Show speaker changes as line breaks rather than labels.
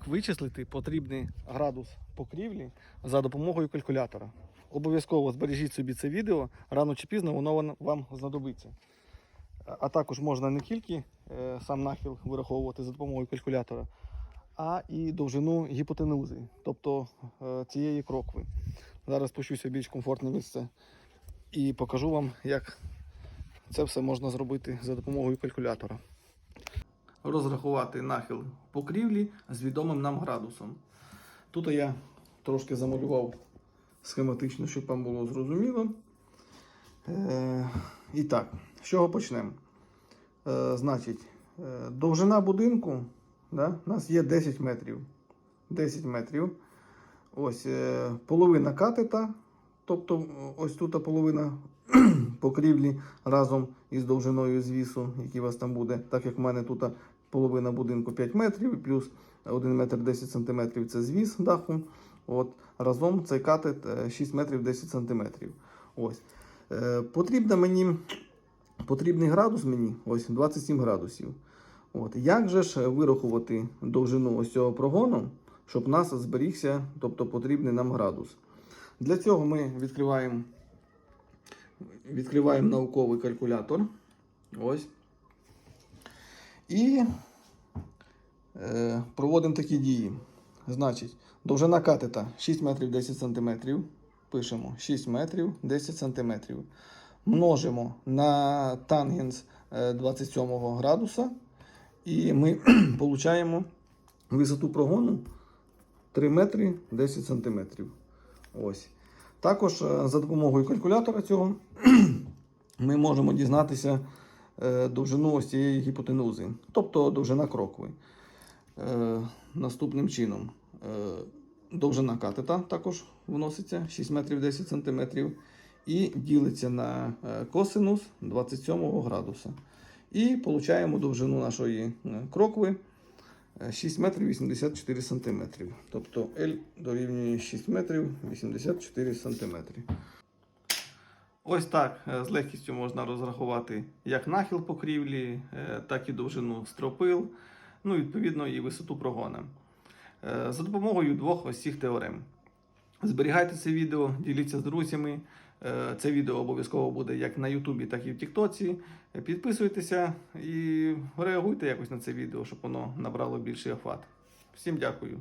як вичислити потрібний градус покрівлі за допомогою калькулятора. Обов'язково збережіть собі це відео, рано чи пізно воно вам- знадобиться. А також можна не тільки е, сам нахил вираховувати за допомогою калькулятора, а і довжину гіпотенузи, тобто е, цієї крокви. Зараз спущуся в більш комфортне місце і покажу вам, як це все можна зробити за допомогою калькулятора. Розрахувати нахил покрівлі з відомим нам градусом. Тут я трошки замалював схематично, щоб вам було зрозуміло. Е, і так, з чого почнемо? Е, значить, е, довжина будинку да, у нас є 10 метрів. 10 метрів. Ось е, половина катета, тобто ось тут половина покрівлі разом із довжиною звісу, який у вас там буде, так як в мене тут половина будинку 5 метрів, плюс 1 метр 10 сантиметрів це звіс даху. От, разом цей катет е, 6 метрів 10 сантиметрів. Ось. Е, потрібно мені, потрібний градус мені ось 27 градусів. От. Як же ж вирахувати довжину ось цього прогону, щоб нас зберігся, тобто потрібний нам градус? Для цього ми відкриваємо, відкриваємо науковий калькулятор. Ось. І е, проводимо такі дії. Значить, довжина катета 6 метрів 10 сантиметрів. Пишемо 6 метрів 10 сантиметрів. Множимо на тангенс е, 27 градуса. І ми отримуємо висоту прогону 3 метри 10 сантиметрів. Ось. Також е, за допомогою калькулятора цього ми можемо дізнатися е, довжину ось цієї гіпотенузи, тобто довжина крокви. Е, Наступним чином. Е, Довжина катета також вноситься 6 метрів 10 сантиметрів і ділиться на е, косинус 27 градуса. І получаємо довжину нашої е, крокви е, 6 метрів 84 сантиметрів. Тобто L дорівнює 6 метрів 84 сантиметри. Ось так е, з легкістю можна розрахувати як нахил покрівлі, е, так і довжину стропил, ну відповідно і висоту прогона. Е, За допомогою двох ось цих теорем. Зберігайте це відео, діліться з друзями. Це відео обов'язково буде як на Ютубі, так і в Тіктоці. Підписуйтеся і реагуйте якось на це відео, щоб воно набрало більший охват. Всім дякую.